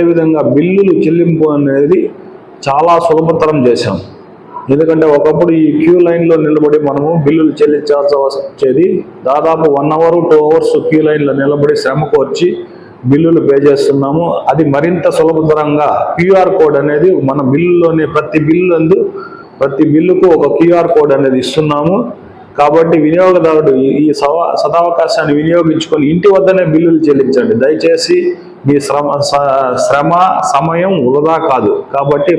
అదేవిధంగా బిల్లులు చెల్లింపు అనేది చాలా సులభతరం చేశాం. ఎందుకంటే ఒకప్పుడు ఈ క్యూ లైన్లో నిలబడి మనము బిల్లులు చెల్లించాల్సి వచ్చేది. దాదాపు one hour two hours queue లైన్లో నిలబడి శ్రమకు వచ్చి బిల్లులు పే చేస్తున్నాము. అది మరింత సులభతరంగా క్యూఆర్ కోడ్ అనేది మన బిల్లులోనే ప్రతి బిల్లు అందు ప్రతి బిల్లుకు ఒక క్యూఆర్ కోడ్ అనేది ఇస్తున్నాము. కాబట్టి వినియోగదారుడు ఈ- సవా సదావకాశాన్ని వినియోగించుకొని ఇంటి వద్దనే బిల్లులు చెల్లించండి. దయచేసి మీ శ్రమ శ్రమ సమయం వృధా కాదు. కాబట్టి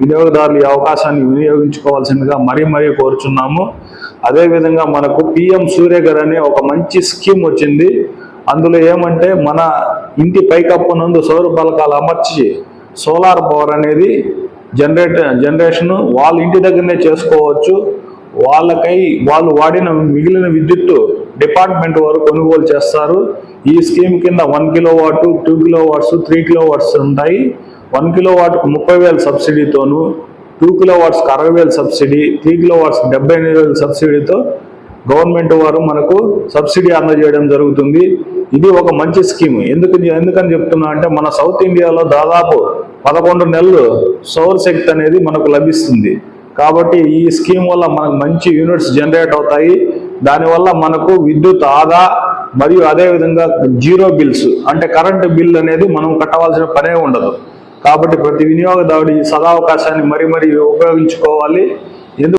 వినియోగదారులు ఈ అవకాశాన్ని వినియోగించుకోవాల్సిందిగా మరీ మరీ కోరుచున్నాము. అదేవిధంగా మనకు పిఎం సూర్యగర్ అనే ఒక మంచి స్కీమ్ వచ్చింది. అందులో ఏమంటే మన ఇంటి పైకప్పు నందు సౌర పలకాలు అమర్చి సోలార్ పవర్ అనేది జనరేట్ జనరేషన్ వాళ్ళ ఇంటి దగ్గరనే చేసుకోవచ్చు. వాళ్ళకై వాళ్ళు వాడిన మిగిలిన విద్యుత్తు డిపార్ట్మెంట్ వారు కొనుగోలు చేస్తారు. ఈ స్కీమ్ కింద one kilowatt two kilowatts three kilowatts ఉంటాయి. వన్ కిలో వాట్కు ముప్పై వేల సబ్సిడీతోను టూ కిలో వాట్స్కి అరవై వేల సబ్సిడీ త్రీ కిలో వాట్స్ డెబ్బై ఎనిమిది వేల సబ్సిడీతో గవర్నమెంట్ వారు మనకు సబ్సిడీ అందజేయడం జరుగుతుంది. ఇది ఒక మంచి స్కీమ్. ఎందుకు ఎందుకని చెప్తున్నా అంటే మన సౌత్ ఇండియాలో దాదాపు పదకొండు నెలలు సౌరశక్తి అనేది మనకు లభిస్తుంది. కాబట్టి ఈ స్కీమ్ వల్ల మనకు మంచి యూనిట్స్ జనరేట్ అవుతాయి. దానివల్ల మనకు విద్యుత్ ఆదా మరియు అదేవిధంగా జీరో బిల్స్ అంటే కరెంటు బిల్ అనేది మనం కట్టవలసిన పనే ఉండదు. కాబట్టి ప్రతి వినియోగదారుడు ఈ సదావకాశాన్ని మరి మరి ఉపయోగించుకోవాలి.